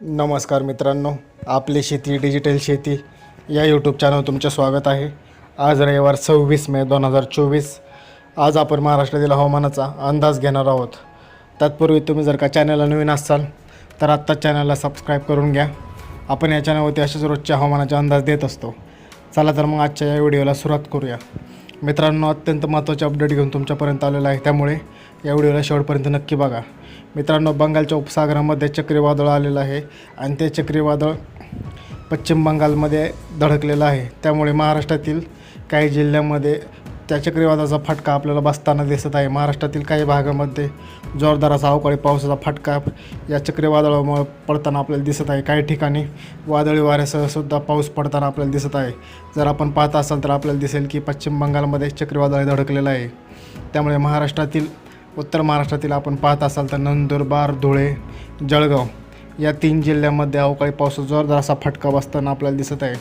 नमस्कार मित्रांनो आपली शेती डिजिटल शेती या यूट्यूब चॅनल तुमचं स्वागत आहे. आज रविवार सव्वीस मे दोन हजार चोवीस. आज आपण महाराष्ट्रातील हवामानाचा अंदाज घेणार आहोत. तत्पूर्वी तुम्ही जर का चॅनलला नवीन असाल तर आत्ताच चॅनलला सबस्क्राईब करून घ्या. आपण या चॅनलवरती असेच रोजच्या हवामानाचे अंदाज देत असतो. चला तर मग आजच्या या व्हिडिओला सुरुवात करूया. मित्रांनो अत्यंत महत्त्वाचे अपडेट घेऊन तुमच्यापर्यंत आलेलं आहे. त्यामुळे या व्हिडिओला शेवटपर्यंत नक्की बघा. मित्रांनो बंगालच्या उपसागरामध्ये चक्रीवादळ आलेलं आहे आणि ते चक्रीवादळ पश्चिम बंगालमध्ये धडकलेलं आहे. त्यामुळे महाराष्ट्रातील काही जिल्ह्यामध्ये त्या चक्रीवादळाचा फटका आपल्याला बसताना दिसत आहे. महाराष्ट्रातील काही भागामध्ये जोरदार असा अवकाळी पावसाचा फटका या चक्रीवादळामुळे पडताना आपल्याला दिसत आहे. काही ठिकाणी वादळी वाऱ्यासह सुद्धा पाऊस पडताना आपल्याला दिसत आहे. जर आपण पाहत असाल तर आपल्याला दिसेल की पश्चिम बंगालमध्ये चक्रीवादळ धडकलेलं आहे. त्यामुळे महाराष्ट्रातील उत्तर महाराष्ट्रातील आपण पाहत असाल तर नंदुरबार धुळे जळगाव या तीन जिल्ह्यामध्ये अवकाळी पावसाचा जोरदार असा फटका बसताना आपल्याला दिसत आहे.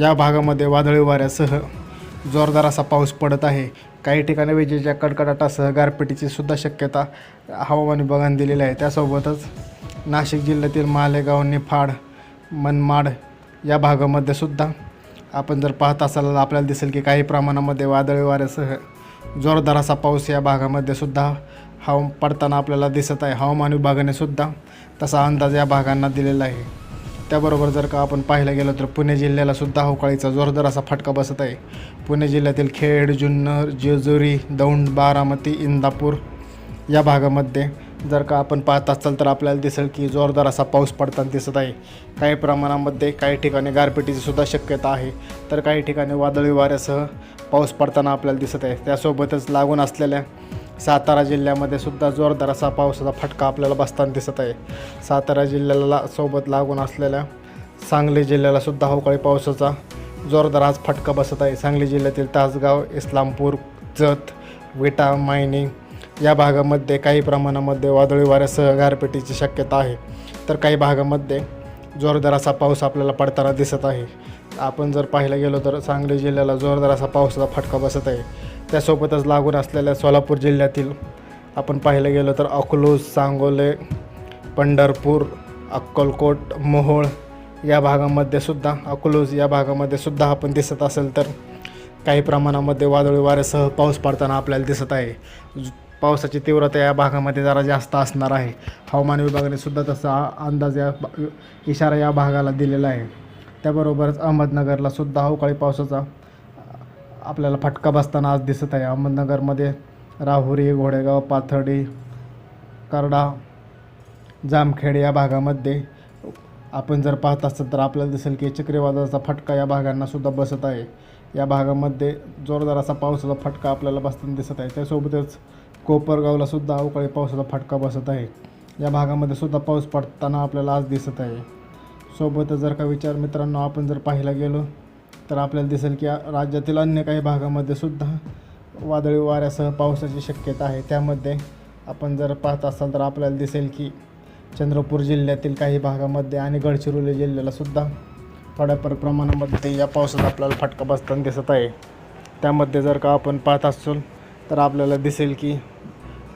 या भागामध्ये वादळी वाऱ्यासह जोरदार असा पाऊस पडत आहे. काही ठिकाणी विजेच्या कडकडाटासह गारपिटीची सुद्धा शक्यता हवामान विभागाने दिलेली आहे. त्यासोबतच नाशिक जिल्ह्यातील मालेगाव निफाड मनमाड या भागामध्ये सुद्धा आपण जर पाहत असाल आपल्याला दिसेल की काही प्रमाणामध्ये वादळी वाऱ्यासह जोरदार असा पाऊस या भागामध्ये सुद्धा हवा पडताना आपल्याला दिसत आहे. हवामान विभागाने सुद्धा तसा अंदाज या भागांना दिलेला आहे. त्याबरोबर जर का आपण पाहायला गेलो तर पुणे जिल्ह्याला सुद्धा अवकाळीचा जोरदार असा फटका बसत आहे. पुणे जिल्ह्यातील खेड जुन्नर जेजुरी दौंड बारामती इंदापूर या भागामध्ये जर का आपण पाहत असाल तर आपल्याला दिसेल की जोरदार असा पाऊस पडताना दिसत आहे. काही प्रमाणामध्ये काही ठिकाणी गारपिटीची सुद्धा शक्यता आहे. तर काही ठिकाणी वादळी वाऱ्यासह पाऊस पडताना आपल्याला दिसत आहे. त्यासोबतच लागून असलेल्या सातारा जिल्ह्यामध्ये सुद्धा जोरदार असा पावसाचा फटका आपल्याला बसताना दिसत आहे. सातारा जिल्ह्याला सोबत लागून असलेल्या सांगली जिल्ह्याला सुद्धा अवकाळी पावसाचा जोरदार आज फटका बसत आहे. सांगली जिल्ह्यातील तासगाव इस्लामपूर जत विटा मायनिंग या भागामध्ये काही प्रमाणामध्ये वादळी वाऱ्यासह गारपिटीची शक्यता आहे. तर काही भागामध्ये जोरदार असा पाऊस आपल्याला पडताना दिसत आहे. आपण जर पाहायला गेलो तर सांगली जिल्ह्याला जोरदार असा पावसाचा फटका बसत आहे. त्यासोबतच लागून असलेल्या सोलापूर जिल्ह्यातील आपण पाहायला गेलो तर अकलूज सांगोले पंढरपूर अक्कलकोट मोहोळ या भागामध्ये सुद्धा अकलूज या भागामध्ये सुद्धा आपण दिसत असेल तर काही प्रमाणामध्ये वादळी वाऱ्यासह पाऊस पडताना आपल्याला दिसत आहे. पावसाची तीव्रता या भागामध्ये जरा जास्त असणार आहे. हवामान विभागाने सुद्धा तसा अंदाज या इशारा या भागाला दिलेला आहे. त्याबरोबरच अहमदनगरला सुद्धा अवकाळी पावसाचा आपल्याला फटका बसताना आज दिसत आहे. अहमदनगरमध्ये राहुरी घोडेगाव पाथर्डी करडा जामखेड या भागामध्ये आपण जर पाहत असाल तर आपल्याला दिसेल की चक्रीवादळाचा फटका या भागांनासुद्धा बसत आहे. या भागामध्ये जोरदार असा पावसाचा फटका आपल्याला बसताना दिसत आहे. त्यासोबतच कोपरगावला सुद्धा अवकाळी पावसाचा फटका बसत आहे. या भागामध्ये सुद्धा पाऊस पडताना आपल्याला आज दिसत आहे. सोबतच जर का विचार मित्रांनो आपण जर पाहायला गेलो तर आपल्याला दिसेल की राज्यातील अन्य काही भागामध्ये सुद्धा वादळी वाऱ्यासह पावसाची शक्यता आहे. त्यामध्ये आपण जर पाहत असाल तर आपल्याला दिसेल की चंद्रपूर जिल्ह्यातील काही भागामध्ये आणि गडचिरोली जिल्ह्याला सुद्धा प्रमाणामध्ये या पावसाचा आपल्याला फटका बसताना दिसत आहे. त्यामध्ये जर का आपण पाहत असाल तर आपल्याला दिसेल की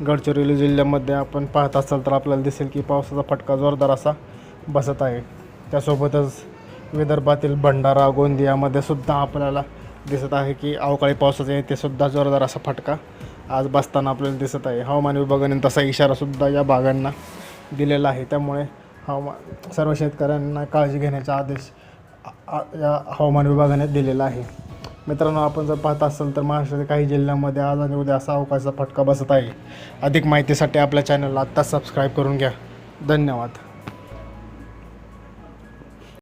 गडचिरोली जिल्ह्यामध्ये आपण पाहत असाल तर आपल्याला दिसेल की पावसाचा फटका जोरदार असा बसत आहे. त्यासोबतच विदर्भातील भंडारा गोंदियामध्ये सुद्धा आपल्याला दिसत आहे की अवकाळी पावसाचा येथे सुद्धा जोरदार असा फटका आज बसताना आपल्याला दिसत आहे. हवामान विभागाने तसा इशारासुद्धा या भागांना दिलेला आहे. त्यामुळे हवामान सर्व शेतकऱ्यांना काळजी घेण्याचा आदेश या हवामान विभागाने दिलेला आहे. मित्रांनो आपण जर पाहत असाल तर महाराष्ट्रातील काही जिल्ह्यांमध्ये आज आणि उद्या असा अवकाशाचा फटका बसत आहे. अधिक माहितीसाठी आपल्या चॅनलला आत्ताच सबस्क्राईब करून घ्या. धन्यवाद.